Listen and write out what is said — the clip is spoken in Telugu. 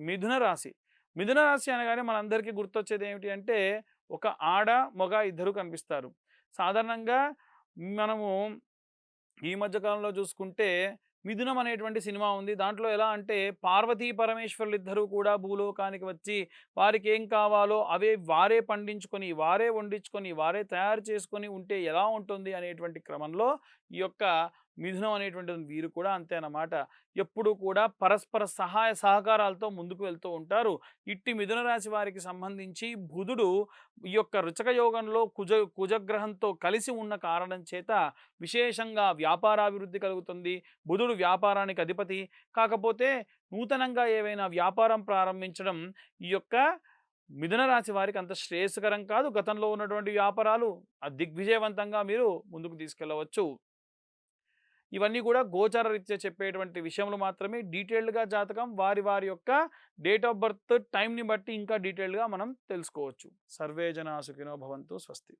మిథున రాశి. మిథున రాశి అనగానే మనందరికీ గుర్తొచ్చేది ఏమిటి అంటే ఒక ఆడ మగ ఇద్దరు కనిపిస్తారు. సాధారణంగా మనము ఈ మధ్యకాలంలో చూసుకుంటే మిథునం అనేటువంటి సినిమా ఉంది. దాంట్లో ఎలా అంటే పార్వతీ పరమేశ్వరులు ఇద్దరు కూడా భూలోకానికి వచ్చి వారికి ఏం కావాలో అవే వారే పండించుకొని వారే వండించుకొని వారే తయారు చేసుకొని ఉంటే ఎలా ఉంటుంది అనేటువంటి క్రమంలో ఈ యొక్క మిథునం అనేటువంటి వీరు కూడా అంతే అన్నమాట. ఎప్పుడు కూడా పరస్పర సహాయ సహకారాలతో ముందుకు వెళ్తూ ఉంటారు. ఇట్టి మిథున రాశి వారికి సంబంధించి బుధుడు ఈ యొక్క రుచక యోగంలో కుజ కుజగ్రహంతో కలిసి ఉన్న కారణం చేత విశేషంగా వ్యాపారాభివృద్ధి కలుగుతుంది. బుధుడు వ్యాపారానికి అధిపతి. కాకపోతే నూతనంగా ఏవైనా వ్యాపారం ప్రారంభించడం ఈ యొక్క మిథున రాశి వారికి అంత శ్రేయస్కరం కాదు. గతంలో ఉన్నటువంటి వ్యాపారాలు ఆ దిగ్విజయవంతంగా మీరు ముందుకు తీసుకెళ్ళవచ్చు. ఇవన్నీ కూడా గోచార రీత్యా చెప్పేటువంటి విషయంలో మాత్రమే. డీటెయిల్డ్గా జాతకం వారి వారి యొక్క డేట్ ఆఫ్ బర్త్ టైంని బట్టి ఇంకా డీటెయిల్డ్గా మనం తెలుసుకోవచ్చు. సర్వే జనా సుఖినో భవంతు స్వస్తి.